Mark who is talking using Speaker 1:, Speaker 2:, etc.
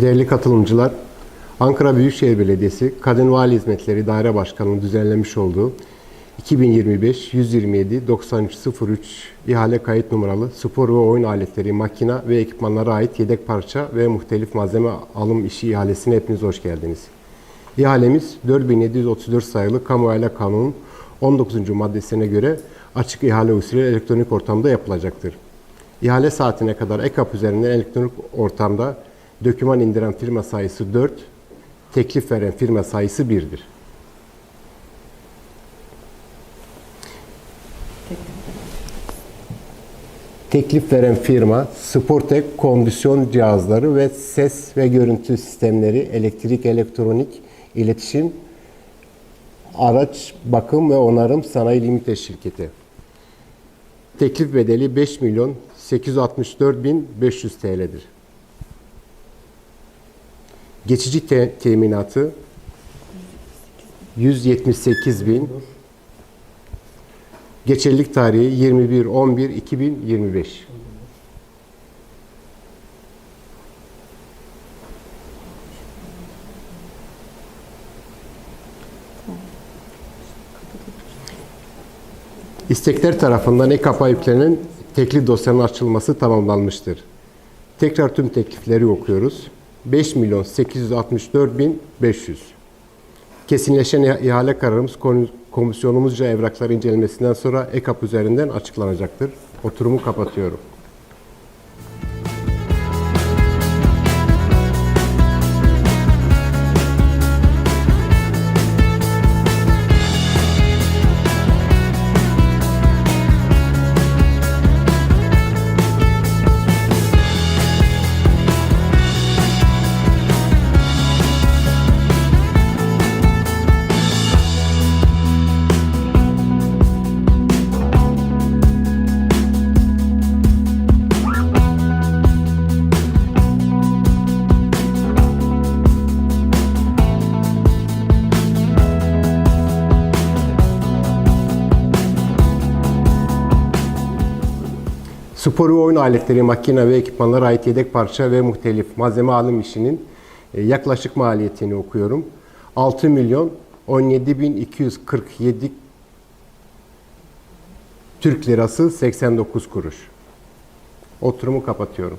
Speaker 1: Değerli katılımcılar, Ankara Büyükşehir Belediyesi Kadın Vali Hizmetleri Daire Başkanı'nın düzenlemiş olduğu 2025-127-9303 ihale kayıt numaralı spor ve oyun aletleri, makina ve ekipmanlara ait yedek parça ve muhtelif malzeme alım işi ihalesine hepiniz hoş geldiniz. İhalemiz 4734 sayılı Kamu İhale Kanunu'nun 19. maddesine göre açık ihale usulü elektronik ortamda yapılacaktır. İhale saatine kadar EKAP üzerinden elektronik ortamda döküman indiren firma sayısı 4, teklif veren firma sayısı 1'dir. Teklif veren firma Sportek kondisyon cihazları ve ses ve görüntü sistemleri, elektrik, elektronik, iletişim, araç bakım ve onarım sanayi limite şirketi. Teklif bedeli 5 milyon 864 bin 500 TL'dir. Geçici te- teminatı 178 bin. Geçerlilik tarihi 21 11 2025. İstekler tarafından EKAP'a yüklenen teklif dosyanın açılması tamamlanmıştır. Tekrar tüm teklifleri okuyoruz. 5 milyon 864 bin 500. Kesinleşen iha- ihale kararımız komisyonumuzca evraklar incelenmesinden sonra EKAP üzerinden açıklanacaktır. Oturumu kapatıyorum. Spor oyun aletleri, makine ve ekipmanlara ait yedek parça ve muhtelif malzeme alım işinin e, yaklaşık maliyetini okuyorum. 6 milyon 17 bin 247 Türk lirası 89 kuruş. Oturumu kapatıyorum.